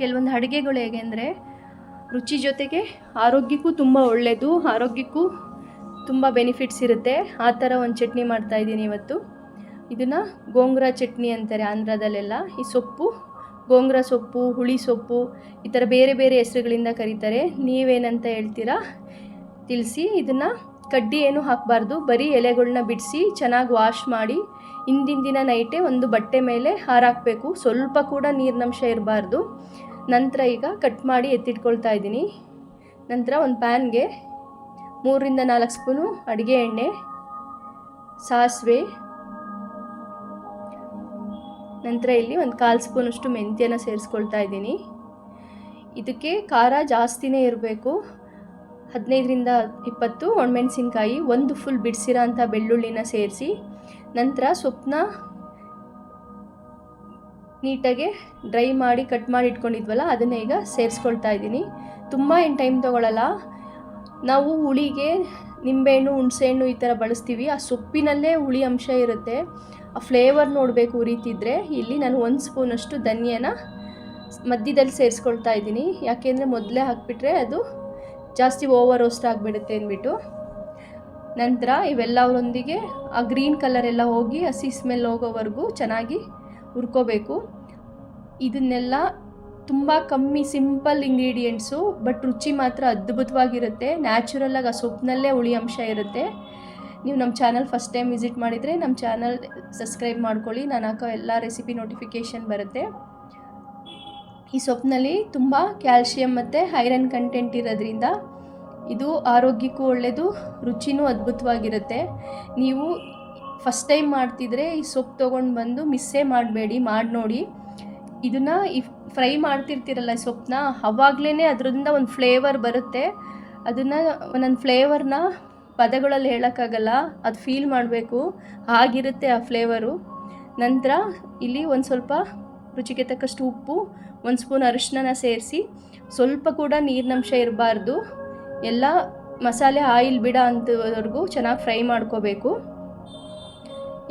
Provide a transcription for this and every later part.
ಕೆಲವೊಂದು ಅಡುಗೆಗಳು ಹೇಗೆ ಅಂದರೆ ರುಚಿ ಜೊತೆಗೆ ಆರೋಗ್ಯಕ್ಕೂ ತುಂಬ ಒಳ್ಳೆಯದು, ಆರೋಗ್ಯಕ್ಕೂ ತುಂಬ ಬೆನಿಫಿಟ್ಸ್ ಇರುತ್ತೆ. ಆ ಥರ ಒಂದು ಚಟ್ನಿ ಮಾಡ್ತಾಯಿದ್ದೀನಿ ಇವತ್ತು. ಇದನ್ನು ಗೋಂಗ್ರ ಚಟ್ನಿ ಅಂತಾರೆ ಆಂಧ್ರದಲ್ಲೆಲ್ಲ. ಈ ಸೊಪ್ಪು, ಗೋಂಗ್ರ ಸೊಪ್ಪು, ಹುಳಿ ಸೊಪ್ಪು, ಈ ಥರ ಬೇರೆ ಬೇರೆ ಹೆಸರುಗಳಿಂದ ಕರೀತಾರೆ. ನೀವೇನಂತ ಹೇಳ್ತೀರಾ? ತಿಳಿಸಿ ಇದನ್ನು ಕಡ್ಡಿ ಏನು ಹಾಕಬಾರ್ದು, ಬರೀ ಎಲೆಗಳನ್ನ ಬಿಡಿಸಿ ಚೆನ್ನಾಗಿ ವಾಶ್ ಮಾಡಿ, ಹಿಂದಿನ ದಿನ ನೈಟೇ ಒಂದು ಬಟ್ಟೆ ಮೇಲೆ ಹಾರಾಕಬೇಕು ಸ್ವಲ್ಪ ಕೂಡ ನೀರಿನಂಶ ಇರಬಾರ್ದು. ನಂತರ ಈಗ ಕಟ್ ಮಾಡಿ ಎತ್ತಿಟ್ಕೊಳ್ತಾ ಇದ್ದೀನಿ. ನಂತರ ಒಂದು ಪ್ಯಾನ್ಗೆ ಮೂರರಿಂದ ನಾಲ್ಕು ಸ್ಪೂನು ಅಡುಗೆ ಎಣ್ಣೆ, ಸಾಸಿವೆ, ನಂತರ ಇಲ್ಲಿ ಒಂದು ಕಾಲು ಸ್ಪೂನಷ್ಟು ಮೆಂತ್ಯನ ಸೇರಿಸ್ಕೊಳ್ತಾ ಇದ್ದೀನಿ. ಇದಕ್ಕೆ ಖಾರ ಜಾಸ್ತಿನೇ ಇರಬೇಕು. ಹದಿನೈದರಿಂದ ಇಪ್ಪತ್ತು, ಒಣಮೆಣಸಿನ್ಕಾಯಿ ಒಂದು ಫುಲ್ ಬಿಡಿಸಿರೋ ಅಂಥ ಬೆಳ್ಳುಳ್ಳಿನ ಸೇರಿಸಿ ನಂತರ ಸೊಪ್ಪನ್ನ ನೀಟಾಗಿ ಡ್ರೈ ಮಾಡಿ ಕಟ್ ಮಾಡಿ ಇಟ್ಕೊಂಡಿದ್ವಲ್ಲ, ಅದನ್ನು ಈಗ ಸೇರಿಸ್ಕೊಳ್ತಾ ಇದ್ದೀನಿ. ತುಂಬ ಏನು ಟೈಮ್ ತೊಗೊಳ್ಳಲ್ಲ ನಾವು ಹುಳಿಗೆ ನಿಂಬೆಹಣ್ಣು, ಹುಣಸೆಹಣ್ಣು ಈ ಥರ ಬಳಸ್ತೀವಿ. ಆ ಸೊಪ್ಪಿನಲ್ಲೇ ಹುಳಿ ಅಂಶ ಇರುತ್ತೆ. ಆ ಫ್ಲೇವರ್ ನೋಡಬೇಕು ಉರಿತಿದ್ರೆ ಇಲ್ಲಿ ನಾನು ಒಂದು ಸ್ಪೂನಷ್ಟು ಧನಿಯನ ಮಧ್ಯದಲ್ಲಿ ಸೇರಿಸ್ಕೊಳ್ತಾ ಇದ್ದೀನಿ. ಯಾಕೆಂದರೆ ಮೊದಲೇ ಹಾಕಿಬಿಟ್ರೆ ಅದು ಜಾಸ್ತಿ ಓವರ್ ರೋಸ್ಟ್ ಆಗಿಬಿಡುತ್ತೆ ಅಂದ್ಬಿಟ್ಟು ನಂತರ ಇವೆಲ್ಲವರೊಂದಿಗೆ ಆ ಗ್ರೀನ್ ಕಲರ್ ಎಲ್ಲ ಹೋಗಿ ಹಸಿ ಸ್ಮೆಲ್ ಹೋಗೋವರೆಗೂ ಚೆನ್ನಾಗಿ ಹುರ್ಕೋಬೇಕು. ಇದನ್ನೆಲ್ಲ ತುಂಬ ಕಮ್ಮಿ ಸಿಂಪಲ್ ಇಂಗ್ರೀಡಿಯೆಂಟ್ಸು ಬಟ್ ರುಚಿ ಮಾತ್ರ ಅದ್ಭುತವಾಗಿರುತ್ತೆ. ನ್ಯಾಚುರಲಾಗಿ ಆ ಸೊಪ್ಪಿನಲ್ಲೇ ಹುಳಿ ಅಂಶ ಇರುತ್ತೆ. ನೀವು ನಮ್ಮ ಚಾನಲ್ ಫಸ್ಟ್ ಟೈಮ್ ವಿಸಿಟ್ ಮಾಡಿದರೆ ನಮ್ಮ ಚಾನಲ್ ಸಬ್ಸ್ಕ್ರೈಬ್ ಮಾಡ್ಕೊಳ್ಳಿ. ನಾನು ಹಾಕೋ ಎಲ್ಲ ರೆಸಿಪಿ ನೋಟಿಫಿಕೇಷನ್ ಬರುತ್ತೆ. ಈ ಸೊಪ್ಪಿನಲ್ಲಿ ತುಂಬ ಕ್ಯಾಲ್ಶಿಯಂ ಮತ್ತು ಐರನ್ ಕಂಟೆಂಟ್ ಇರೋದ್ರಿಂದ ಇದು ಆರೋಗ್ಯಕ್ಕೂ ಒಳ್ಳೆಯದು ರುಚಿನೂ ಅದ್ಭುತವಾಗಿರುತ್ತೆ. ನೀವು ಫಸ್ಟ್ ಟೈಮ್ ಮಾಡ್ತಿದ್ರೆ ಈ ಸೊಪ್ಪು ತೊಗೊಂಡು ಬಂದು ಮಿಸ್ಸೇ ಮಾಡಬೇಡಿ, ಮಾಡಿ ನೋಡಿ. ಇದನ್ನು ಈ ಫ್ರೈ ಮಾಡ್ತಿರ್ತೀರಲ್ಲ ಸೊಪ್ಪನ್ನ ಅವಾಗಲೇ ಅದರಿಂದ ಒಂದು ಫ್ಲೇವರ್ ಬರುತ್ತೆ. ಅದನ್ನು ಒಂದೊಂದು ಫ್ಲೇವರ್ನ ಪದಗಳಲ್ಲಿ ಹೇಳೋಕ್ಕಾಗಲ್ಲ, ಅದು ಫೀಲ್ ಮಾಡಬೇಕು. ಆಗಿರುತ್ತೆ ಆ ಫ್ಲೇವರು. ನಂತರ ಇಲ್ಲಿ ಒಂದು ಸ್ವಲ್ಪ ರುಚಿಗೆ ತಕ್ಕಷ್ಟು ಉಪ್ಪು, ಒಂದು ಸ್ಪೂನ್ ಅರಿಶಿನ ಸೇರಿಸಿ, ಸ್ವಲ್ಪ ಕೂಡ ನೀರಿನಂಶ ಇರಬಾರ್ದು. ಎಲ್ಲ ಮಸಾಲೆ ಆಯಿಲ್ ಬಿಡ ಅಂತವರೆಗೂ ಚೆನ್ನಾಗಿ ಫ್ರೈ ಮಾಡ್ಕೋಬೇಕು.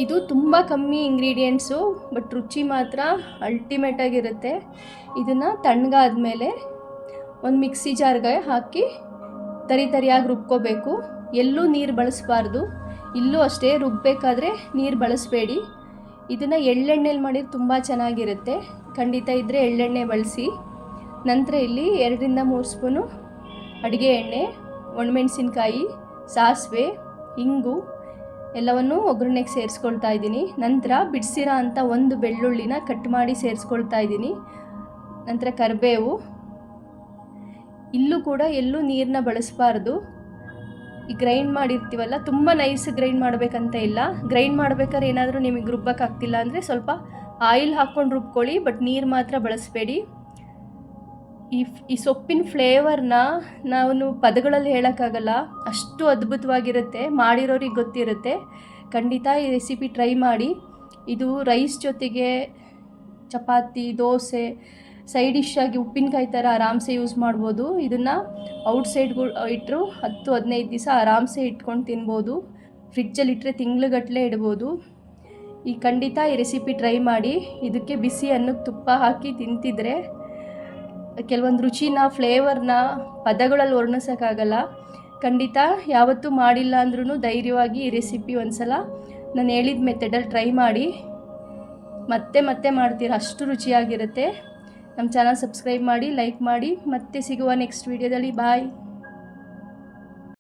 ಇದು ತುಂಬ ಕಮ್ಮಿ ಇಂಗ್ರೀಡಿಯೆಂಟ್ಸು ಬಟ್ ರುಚಿ ಮಾತ್ರ ಅಲ್ಟಿಮೇಟಾಗಿರುತ್ತೆ ಇದನ್ನು ತಣ್ಣಗಾದ ಮೇಲೆ ಒಂದು ಮಿಕ್ಸಿ ಜಾರ್ಗೆ ಹಾಕಿ ತರಿ ತರಿಯಾಗಿ ರುಬ್ಕೋಬೇಕು. ಎಲ್ಲೂ ನೀರು ಬಳಸಬಾರ್ದು. ಇಲ್ಲೂ ಅಷ್ಟೇ ರುಬ್ಬಬೇಕಾದ್ರೆ ನೀರು ಬಳಸಬೇಡಿ. ಇದನ್ನು ಎಳ್ಳೆಣ್ಣೆಲಿ ಮಾಡಿದ್ರೆ ತುಂಬ ಚೆನ್ನಾಗಿರುತ್ತೆ. ಖಂಡಿತ ಇದ್ದರೆ ಎಳ್ಳೆಣ್ಣೆ ಬಳಸಿ, ನಂತರ ಇಲ್ಲಿ ಎರಡರಿಂದ ಮೂರು ಸ್ಪೂನು ಅಡುಗೆ ಎಣ್ಣೆ, ಒಣಮೆಣಸಿನ್ಕಾಯಿ, ಸಾಸಿವೆ, ಇಂಗು ಎಲ್ಲವನ್ನು ಒಗ್ಗರಣೆಗೆ ಸೇರಿಸ್ಕೊಳ್ತಾ ಇದ್ದೀನಿ. ನಂತರ ಬಿಡಿಸಿರೋ ಅಂಥ ಒಂದು ಬೆಳ್ಳುಳ್ಳಿನ ಕಟ್ ಮಾಡಿ ಸೇರಿಸ್ಕೊಳ್ತಾ ಇದ್ದೀನಿ. ನಂತರ ಕರಿಬೇವು. ಇಲ್ಲೂ ಕೂಡ ಎಲ್ಲೂ ನೀರನ್ನ ಬಳಸಬಾರ್ದು. ಈ ಗ್ರೈಂಡ್ ಮಾಡಿರ್ತೀವಲ್ಲ, ತುಂಬ ನೈಸ್ ಗ್ರೈಂಡ್ ಮಾಡಬೇಕಂತ ಇಲ್ಲ. ಗ್ರೈಂಡ್ ಮಾಡ್ಬೇಕಾದ್ರೆ ಏನಾದರೂ ನಿಮಗೆ ರುಬ್ಬಕ್ಕಾಗ್ತಿಲ್ಲ ಅಂದರೆ ಸ್ವಲ್ಪ ಆಯಿಲ್ ಹಾಕ್ಕೊಂಡು ರುಬ್ಕೊಳ್ಳಿ ಬಟ್ ನೀರು ಮಾತ್ರ ಬಳಸಬೇಡಿ. ಈ ಈ ಸೊಪ್ಪಿನ ಫ್ಲೇವರ್ನ ನಾವು ಪದಗಳಲ್ಲಿ ಹೇಳೋಕ್ಕಾಗಲ್ಲ. ಅಷ್ಟು ಅದ್ಭುತವಾಗಿರುತ್ತೆ, ಮಾಡಿರೋರಿಗೆ ಗೊತ್ತಿರುತ್ತೆ. ಖಂಡಿತ ಈ ರೆಸಿಪಿ ಟ್ರೈ ಮಾಡಿ. ಇದು ರೈಸ್ ಜೊತೆಗೆ ಚಪಾತಿ, ದೋಸೆ ಸೈಡ್ ಡಿಶ್ ಆಗಿ ಉಪ್ಪಿನಕಾಯಿ ಥರ ಆರಾಮ್ಸೆ ಯೂಸ್ ಮಾಡ್ಬೋದು. ಇದನ್ನು ಔಟ್ ಸೈಡ್ಗಳು ಇಟ್ಟರು ಹತ್ತು, ಹದಿನೈದು ದಿವಸ ಆರಾಮ್ಸೆ ಇಟ್ಕೊಂಡು ತಿನ್ಬೋದು. ಫ್ರಿಜ್ಜಲ್ಲಿ ಇಟ್ಟರೆ ತಿಂಗ್ಳುಗಟ್ಟಲೆ ಇಡ್ಬೋದು. ಈ ಖಂಡಿತ ಈ ರೆಸಿಪಿ ಟ್ರೈ ಮಾಡಿ. ಇದಕ್ಕೆ ಬಿಸಿ ಅನ್ನಕ್ಕೆ ತುಪ್ಪ ಹಾಕಿ ತಿಂತಿದ್ರೆ ಕೆಲವೊಂದು ರುಚಿನ ಫ್ಲೇವರ್ನ ಪದಗಳಲ್ಲಿ ವರ್ಣಿಸೋಕ್ಕಾಗಲ್ಲ. ಖಂಡಿತ ಯಾವತ್ತೂ ಮಾಡಿಲ್ಲ ಅಂದ್ರೂ ಧೈರ್ಯವಾಗಿ ಈ ರೆಸಿಪಿ ಒಂದ್ಸಲ ನಾನು ಹೇಳಿದ ಮೆಥಡಲ್ಲಿ ಟ್ರೈ ಮಾಡಿ. ಮತ್ತೆ ಮತ್ತೆ ಮಾಡ್ತೀರ, ಅಷ್ಟು ರುಚಿಯಾಗಿರುತ್ತೆ. ನಮ್ಮ ಚಾನಲ್ ಸಬ್ಸ್ಕ್ರೈಬ್ ಮಾಡಿ ಲೈಕ್ ಮಾಡಿ ಮತ್ತೆ ಸಿಗುವ ನೆಕ್ಸ್ಟ್ ವೀಡಿಯೋದಲ್ಲಿ ಬಾಯ್